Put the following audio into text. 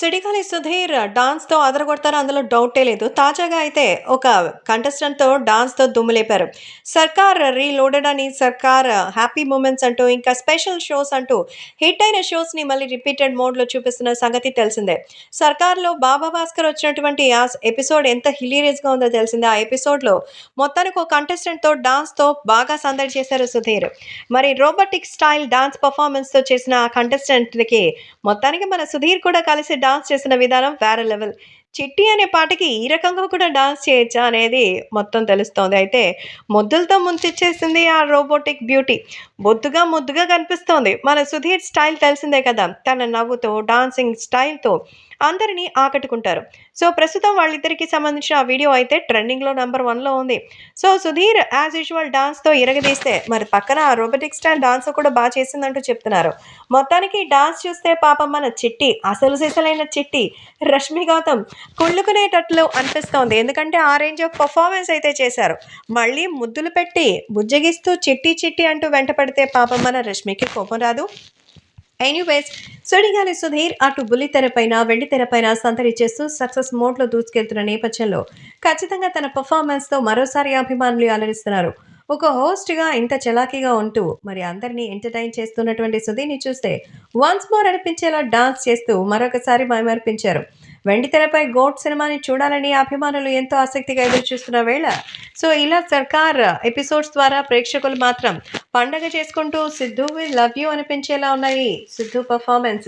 సుడిగాలి సుధీర్ డాన్స్‌తో అదరగొడతారు అందులో డౌటే లేదు. తాజాగా అయితే ఒక కంటెస్టెంట్‌తో డాన్స్‌తో దుమ్ములేపారు 'సర్కార్ రీలోడెడ్' అని 'సర్కార్ హ్యాపీ మూమెంట్స్' అంటూ ఇంకా స్పెషల్ షోస్ అంటూ హిట్ అయిన షోస్‌ని మళ్ళీ రిపీటెడ్ మోడ్‌లో చూపిస్తున్న సంగతి తెలిసిందే. 'సర్కార్‌లో బాబా భాస్కర్ వచ్చినటువంటి ఆ ఎపిసోడ్ ఎంత హిలీరియస్గా ఉందో తెలిసిందే. ఆ ఎపిసోడ్‌లో మొత్తానికి ఒక కంటెస్టెంట్‌తో డాన్స్‌తో బాగా సందడి చేశారు సుధీర్. మరి రోబోటిక్ స్టైల్ డాన్స్ పర్ఫార్మెన్స్తో చేసిన ఆ కంటెస్టెంట్‌కి మొత్తానికి మన సుధీర్ కూడా కలిసి డాన్స్ చేసిన విధానం వేరే లెవెల్. 'చిట్టి' అనే పాటకి ఈ రకంగా కూడా డాన్స్ చేయొచ్చా అనేది మొత్తం తెలుస్తోంది. అయితే ముద్దులతో ముంచెచ్చేసింది ఆ రోబోటిక్ బ్యూటీ. బొద్దుగా ముద్దుగా కనిపిస్తోంది. మన సుధీర్ స్టైల్ తెలిసిందే కదా! తన నవ్వుతో, డాన్సింగ్ స్టైల్‌తో అందరినీ ఆకట్టుకుంటారు. సో, ప్రస్తుతం వాళ్ళిద్దరికీ సంబంధించిన ఆ వీడియో అయితే ట్రెండింగ్‌లో నెంబర్ వన్‌లో ఉంది. సో, సుధీర్ యాజ్ యూజువల్ డాన్స్‌తో ఇరగదీస్తే మరి పక్కన ఆ రోబోటిక్ స్టైల్ డాన్స్ కూడా బాగా చేసిందంటూ చెప్తున్నారు. మొత్తానికి డాన్స్ చూస్తే పాపం మన చిట్టి అసలు సిసలైన చిట్టి రష్మి గౌతమ్ కుళ్ళుకునేటట్లు అనిపిస్తోంది. ఎందుకంటే ఆ రేంజ్ ఆఫ్ పర్ఫార్మెన్స్ అయితే చేశారు. మళ్ళీ ముద్దులు పెట్టి బుజ్జగిస్తూ చిట్టి చిట్టి అంటూ వెంటపడితే పాపం మన రష్మికి కోపం రాదు? ఎనీవేస్ సుడిగాలి సుధీర్ అటు బుల్లి తెరపైన వెండి తెరపైన సంతరి చేస్తూ సక్సెస్ మోడ్‌లో దూసుకెళ్తున్న నేపథ్యంలో ఖచ్చితంగా తన పర్ఫార్మెన్స్తో మరోసారి అభిమానులు అలరిస్తున్నారు. ఒక హోస్ట్‌గా ఇంత చలాకీగా ఉంటూ మరి అందరినీ ఎంటర్‌టైన్ చేస్తున్నటువంటి సుధీని చూస్తే వన్స్ మోర్ అనిపించేలా డాన్స్ చేస్తూ మరొకసారి మైమరిపించారు. వెండితెరపై 'గోట్' సినిమాని చూడాలని అభిమానులు ఎంతో ఆసక్తిగా ఎదురుచూస్తున్న వేళ సో, ఇలా 'సర్కార్' ఎపిసోడ్స్ ద్వారా ప్రేక్షకులు మాత్రం పండగ చేసుకుంటూ సిద్ధు లవ్ యూ' అనిపించేలా ఉన్నాయి సిద్ధూ పర్ఫార్మెన్స్